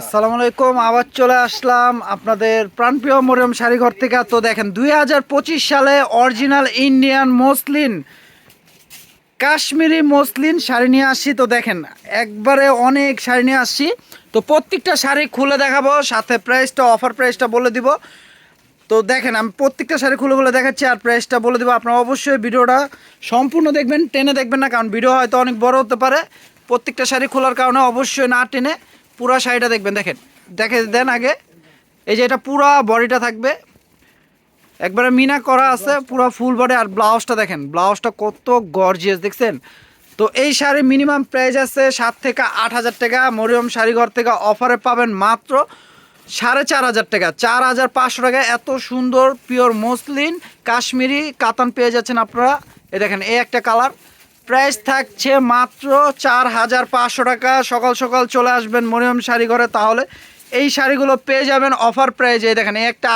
আসসালামু আলাইকুম আবার চলে আসলাম আপনাদের প্রাণপ্রিয় মরিয়ম শাড়িঘর থেকে। তো দেখেন, দুই হাজার পঁচিশ সালে original Indian muslin, Kashmiri muslin sari নিয়ে আসছি। তো দেখেন, একবারে অনেক শাড়ি নিয়ে আসছি। তো প্রত্যেকটা শাড়ি খুলে দেখাবো, সাথে প্রাইসটা অফার প্রাইসটা বলে দিব। তো দেখেন, আমি প্রত্যেকটা শাড়ি খুলে খুলে দেখাচ্ছি আর প্রাইসটা বলে দেবো। আপনারা অবশ্যই ভিডিওটা সম্পূর্ণ দেখবেন, টেনে দেখবেন না, কারণ ভিডিও হয়তো অনেক বড় হতে পারে। প্রত্যেকটা শাড়ি খোলার কারণে অবশ্যই না টেনে পুরা শাড়িটা দেখবেন, দেখেন। দেখে দেন আগে। এই যে এটা পুরা বডিটা থাকবে। একবারে মিনা করা আছে, পুরো ফুল বডি আর ব্লাউজটা দেখেন। ব্লাউজটা কত গর্জিয়াস দেখছেন? তো এই শাড়ি মিনিমাম প্রাইস আছে সাত থেকে আট হাজার টাকা। মরিয়ম শাড়িঘর থেকে অফারে পাবেন মাত্র সাড়ে চার হাজার টাকা। চার হাজার পাঁচশো টাকা। এত সুন্দর পিওর মসলিন, কাশ্মীরি, কাতান পেয়ে যাচ্ছেন আপনারা। এ দেখেন, এই একটা কালার প্রাইস থাকছে মাত্র চার হাজার পাঁচশো টাকা। সকাল সকাল চলে আসবেন মরিয়ম শাড়ি ঘরে। তাহলে এই শাড়িগুলো পেয়ে যাবেন অফার প্রাইজে। দেখেন একটা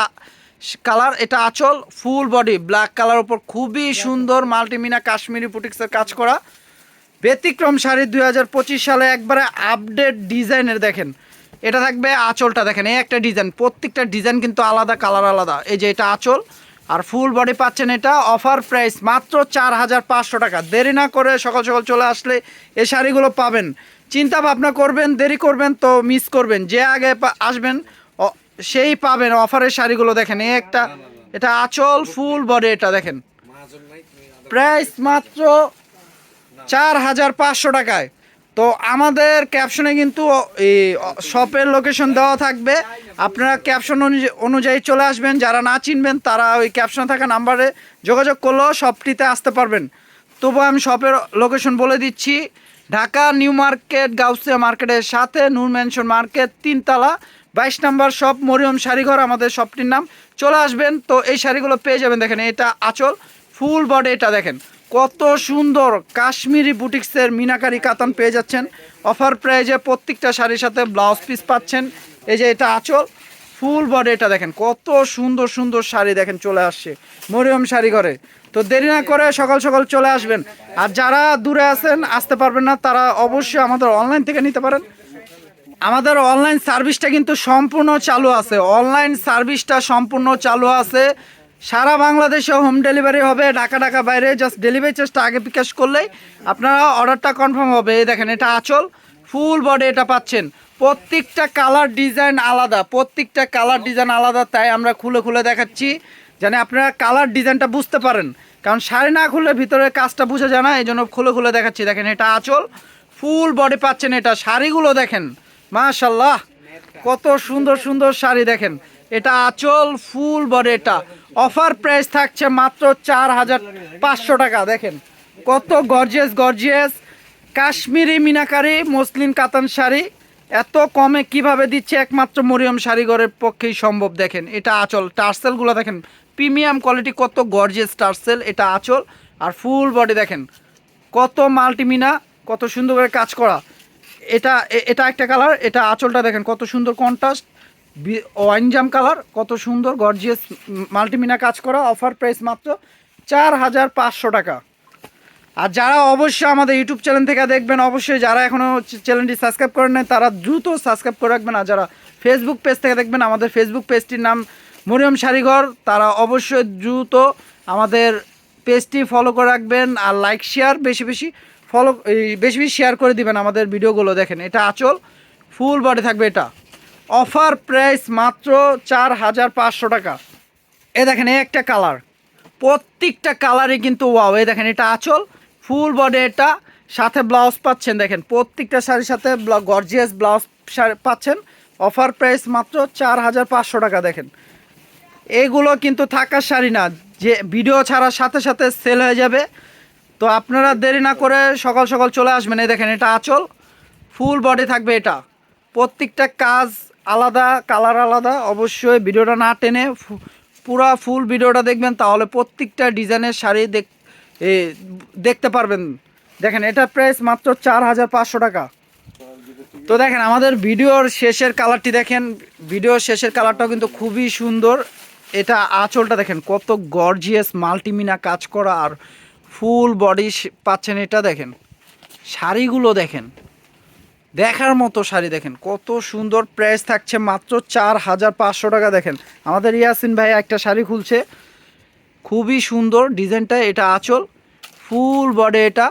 কালার, এটা আঁচল ফুল বডি, ব্ল্যাক কালার ওপর খুবই সুন্দর মাল্টিমিনা কাশ্মীরি পুটিক্সের কাজ করা। ব্যতিক্রম শাড়ি দু হাজার পঁচিশ সালে একবারে আপডেট ডিজাইনের দেখেন। এটা থাকবে আঁচলটা দেখেন, এই একটা ডিজাইন। প্রত্যেকটা ডিজাইন কিন্তু আলাদা, কালার আলাদা। এই যে এটা আঁচল। আর ফুল বডি পাচ্ছেন এটা অফার প্রাইস মাত্র চার হাজার পাঁচশো টাকা। দেরি না করে সকাল সকাল চলে আসলে এই শাড়িগুলো পাবেন। চিন্তা ভাবনা করবেন দেরি করবেন তো মিস করবেন। যে আগে আসবেন সেই পাবেন অফারের শাড়িগুলো দেখেন। এই একটা এটা আচল ফুল বডি এটা দেখেন। প্রাইস মাত্র চার হাজার পাঁচশো টাকায়। তো আমাদের ক্যাপশনে কিন্তু শপের লোকেশন দেওয়া থাকবে। আপনারা ক্যাপশন অনুযায়ী- চলে আসবেন। যারা না চিনবেন, তারা ওই ক্যাপশনে থাকা নাম্বারে যোগাযোগ করলেও শপটিতে আসতে পারবেন। তবু আমি শপের লোকেশন বলে দিচ্ছি। ঢাকা নিউ মার্কেট, গাউসিয়া মার্কেটের সাথে নূর ম্যানশন মার্কেট, তিনতলা, বাইশ নাম্বার শপ মরিয়ম শাড়িঘর, আমাদের শপটির নাম। চলে আসবেন, তো এই শাড়িগুলো পেয়ে যাবেন। দেখেন, এটা আঁচল ফুল বডি এটা দেখেন। কত সুন্দর কাশ্মীরি বুটিক্সের মিনাকারি কাতান পেয়ে যাচ্ছেন। অফার প্রাইজে প্রত্যেকটা শাড়ির সাথে ব্লাউজ পিস পাচ্ছেন। এই যে এটা আঁচল, ফুল বডি এটা দেখেন, কত সুন্দর সুন্দর শাড়ি দেখেন চলে আসছে, মরিয়ম শাড়ি ঘরে তো দেরি না করে সকাল সকাল চলে আসবেন। আর যারা দূরে আছেন, আসতে পারবেন না, তারা অবশ্যই আমাদের অনলাইন থেকে নিতে পারেন। আমাদের অনলাইন সার্ভিসটা কিন্তু সম্পূর্ণ চালু আছে। অনলাইন সার্ভিসটা সম্পূর্ণ চালু আছে। সারা বাংলাদেশে হোম ডেলিভারি হবে, ঢাকা ঢাকা বাইরে জাস্ট ডেলিভারি চার্জটা আগে বিকাশ করলেই আপনারা অর্ডারটা কনফার্ম হবে। এই দেখেন, এটা আঁচল ফুল বডি এটা পাচ্ছেন। প্রত্যেকটা কালার ডিজাইন আলাদা, প্রত্যেকটা কালার ডিজাইন আলাদা, তাই আমরা খুলে খুলে দেখাচ্ছি। যেন আপনারা কালার ডিজাইনটা বুঝতে পারেন। কারণ শাড়ি না খুললে ভিতরে কাজটা বোঝা যায় না এই জন্য খুলে খুলে দেখাচ্ছি। দেখেন, এটা আঁচল ফুল বডি পাচ্ছেন এটা। শাড়িগুলো দেখেন মাশাল্লাহ কত সুন্দর সুন্দর শাড়ি দেখেন। এটা আঁচল ফুল বডি এটা। অফার প্রাইস থাকছে মাত্র চার হাজার পাঁচশো টাকা, দেখেন। কত গর্জিয়াস গর্জিয়াস কাশ্মীরি মিনাকারি, মসলিন কাতান শাড়ি। এত কমে কীভাবে দিচ্ছে একমাত্র মরিয়ম শাড়িঘরের পক্ষেই সম্ভব, দেখেন। এটা আচল। টার্সেলগুলো দেখেন, প্রিমিয়াম কোয়ালিটি, কত গর্জিয়াস টার্সেল, এটা আচল। আর ফুল বডি দেখেন, কত মাল্টিমিনা, কত সুন্দর করে কাজ করা। এটা এটা একটা কালার, এটা আঁচলটা দেখেন, কত সুন্দর কন্ট্রাস্ট ওয়াইনজাম কালার, কত সুন্দর গর্জিয়াস মাল্টিমিনা কাজ করা অফার প্রাইস মাত্র চার হাজার পাঁচশো টাকা। আর যারা অবশ্যই আমাদের ইউটিউব চ্যানেল থেকে দেখবেন, অবশ্যই যারা এখনও চ্যানেলটি সাবস্ক্রাইব করেন নাই, তারা দ্রুত সাবস্ক্রাইব করে রাখবেন। আর যারা ফেসবুক পেজ থেকে দেখবেন, আমাদের ফেসবুক পেজটির নাম মরিয়ম শাড়িঘর তারা অবশ্যই দ্রুত আমাদের পেজটি ফলো করে রাখবেন আর লাইক শেয়ার বেশি বেশি ফলো বেশি বেশি শেয়ার করে দিবেন আমাদের ভিডিওগুলো দেখেন। এটা আচল ফুল বডি থাকবে এটা। অফার প্রাইস মাত্র চার হাজার পাঁচশো টাকা। এ দেখেন এই একটা কালার। প্রত্যেকটা কালারই কিন্তু ওয়াও। এই দেখেন, এটা আঁচল, ফুল বডি এটা। সাথে ব্লাউজ পাচ্ছেন, দেখেন, প্রত্যেকটা শাড়ির সাথে গর্জিয়াস ব্লাউজ পাচ্ছেন। অফার প্রাইস মাত্র চার হাজার পাঁচশো টাকা, দেখেন। এগুলো কিন্তু থাকার শাড়ি না। যে ভিডিও ছাড়ার সাথে সাথে সেল হয়ে যাবে। তো আপনারা দেরি না করে সকাল সকাল চলে আসবেন। এই দেখেন, এটা আঁচল, ফুল বডি থাকবে এটা। প্রত্যেকটা কাজ আলাদা কালার আলাদা, অবশ্যই ভিডিওটা না টেনে পুরা ফুল ভিডিওটা দেখবেন, তাহলে প্রত্যেকটা ডিজাইনের শাড়ি দেখ দেখতে পারবেন। দেখেন, এটা প্রাইস মাত্র চার হাজার পাঁচশো টাকা। তো দেখেন, আমাদের ভিডিওর শেষের কালারটি দেখেন। ভিডিওর শেষের কালারটাও কিন্তু খুবই সুন্দর। এটা আঁচলটা দেখেন, কত গর্জিয়াস মাল্টিমিনা কাজ করা আর ফুল বডি পাচ্ছেন এটা দেখেন। শাড়িগুলো দেখেন। দেখার মতো শাড়ি দেখেন, কত সুন্দর প্রাইস থাকছে মাত্র চার হাজার পাঁচশো টাকা দেখেন। আমাদের ইয়াসিন ভাই একটা শাড়ি খুলছে, খুবই সুন্দর ডিজাইনটা, এটা আচল ফুল বডি এটা।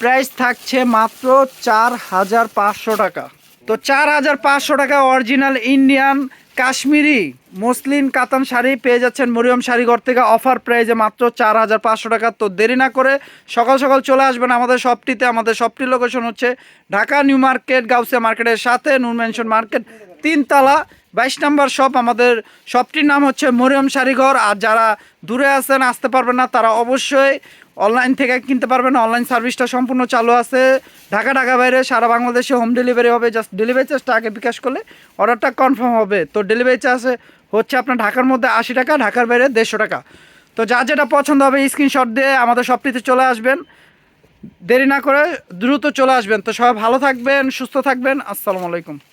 প্রাইস থাকছে মাত্র চার হাজার পাঁচশো টাকা। তো চার হাজার পাঁচশো টাকা অরিজিনাল ইন্ডিয়ান কাশ্মীরি মসলিন কাতান শাড়ি পেয়ে যাচ্ছেন মরিয়ম শাড়িঘর থেকে। অফার প্রাইজে মাত্র চার হাজার পাঁচশো টাকা। তো দেরি না করে সকাল সকাল চলে আসবেন আমাদের শপটিতে। আমাদের শপটির লোকেশন হচ্ছে ঢাকা নিউ মার্কেট, গাউসিয়া মার্কেটের সাথে নূর মেনশন মার্কেট, তিনতলা, বাইশ নম্বর শপ। আমাদের শপটির নাম হচ্ছে মরিয়ম শাড়িঘর। আর যারা দূরে আছেন, আসতে পারবেন না, তারা অবশ্যই অনলাইন থেকে কিনতে পারবেন। অনলাইন সার্ভিসটা সম্পূর্ণ চালু আছে। ঢাকা ঢাকা বাইরে সারা বাংলাদেশে হোম ডেলিভারি হবে। জাস্ট ডেলিভারি চার্জটা আগে বিকাশ করলে অর্ডারটা কনফার্ম হবে। তো ডেলিভারি চার্জ হচ্ছে আপনার ঢাকার মধ্যে আশি টাকা, ঢাকার বাইরে দেড়শো টাকা। তো যা যেটা পছন্দ হবে স্ক্রিনশট দিয়ে আমাদের শপটিতে চলে আসবেন। দেরি না করে দ্রুত চলে আসবেন। তো সবাই ভালো থাকবেন, সুস্থ থাকবেন। আসসালামু আলাইকুম।